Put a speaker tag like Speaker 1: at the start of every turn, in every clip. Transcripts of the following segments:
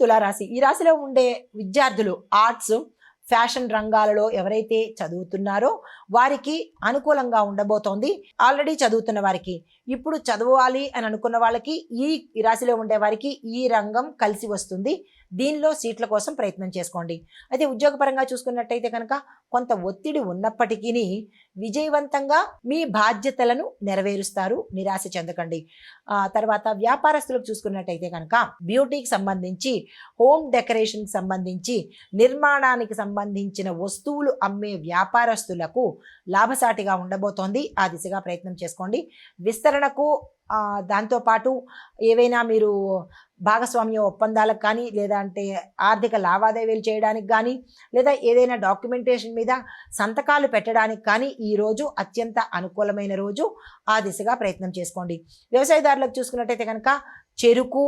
Speaker 1: తులారాశి. ఈ రాశిలో ఉండే విద్యార్థులు ఆర్ట్స్ ఫ్యాషన్ రంగాలలో ఎవరైతే చదువుతున్నారో వారికి అనుకూలంగా ఉండబోతోంది. ఆల్రెడీ చదువుతున్న వారికి ఇప్పుడు చదవాలి అని అనుకున్న వాళ్ళకి ఈ రాశిలో ఉండే వారికి ఈ రంగం కలిసి వస్తుంది. దీనిలో సీట్ల కోసం ప్రయత్నం చేసుకోండి. అయితే ఉద్యోగపరంగా చూసుకున్నట్టయితే కనుక కొంత ఒత్తిడి ఉన్నప్పటికీ విజయవంతంగా మీ బాధ్యతలను నెరవేరుస్తారు. నిరాశ చెందకండి. ఆ తర్వాత వ్యాపారస్తులకు చూసుకున్నట్టయితే కనుక బ్యూటీకి సంబంధించి హోమ్ డెకరేషన్కి సంబంధించి నిర్మాణానికి సంబంధించిన వస్తువులు అమ్మే వ్యాపారస్తులకు లాభసాటిగా ఉండబోతోంది. ఆ దిశగా ప్రయత్నం చేసుకోండి. విస్తరణకు దాంతోపాటు ఏవైనా మీరు భాగస్వామ్య ఒప్పందాలకు కానీ లేదా అంటే ఆర్థిక లావాదేవీలు చేయడానికి కానీ లేదా ఏదైనా డాక్యుమెంటేషన్ మీద సంతకాలు పెట్టడానికి కానీ ఈరోజు అత్యంత అనుకూలమైన రోజు ఆ దిశగా ప్రయత్నం చేసుకోండి. వ్యవసాయదారులకు చూసుకున్నట్టయితే కనుక చెరుకు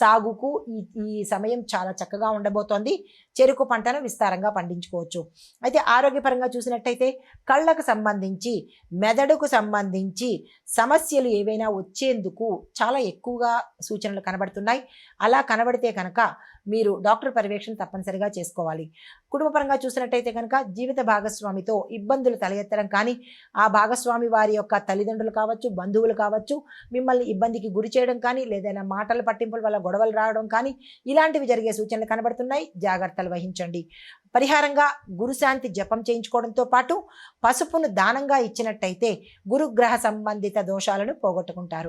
Speaker 1: సాగుకు ఈ ఈ సమయం చాలా చక్కగా ఉండబోతోంది. చెరుకు పంటను విస్తారంగా పండించుకోవచ్చు. అయితే ఆరోగ్యపరంగా చూసినట్టయితే కళ్ళకు సంబంధించి మెదడుకు సంబంధించి సమస్యలు ఏవైనా వచ్చేందుకు చాలా ఎక్కువగా సూచనలు కనబడుతున్నాయి. అలా కనబడితే కనుక మీరు డాక్టర్ పర్యవేక్షణ తప్పనిసరిగా చేసుకోవాలి. కుటుంబపరంగా చూసినట్టయితే కనుక జీవిత భాగస్వామితో ఇబ్బందులు తలెత్తడం కానీ ఆ భాగస్వామి వారి యొక్క తల్లిదండ్రులు కావచ్చు బంధువులు కావచ్చు మిమ్మల్ని ఇబ్బందికి గురి చేయడం కానీ లేదైనా మాటల పట్టింపుల వల్ల గొడవలు రావడం కానీ ఇలాంటివి జరిగే సూచనలు కనబడుతున్నాయి. జాగ్రత్తలు వహించండి. పరిహారంగా గురుశాంతి జపం చేయించుకోవడంతో పాటు పసుపును దానంగా ఇచ్చినట్టయితే గురుగ్రహ సంబంధిత దోషాలను పోగొట్టుకుంటారు.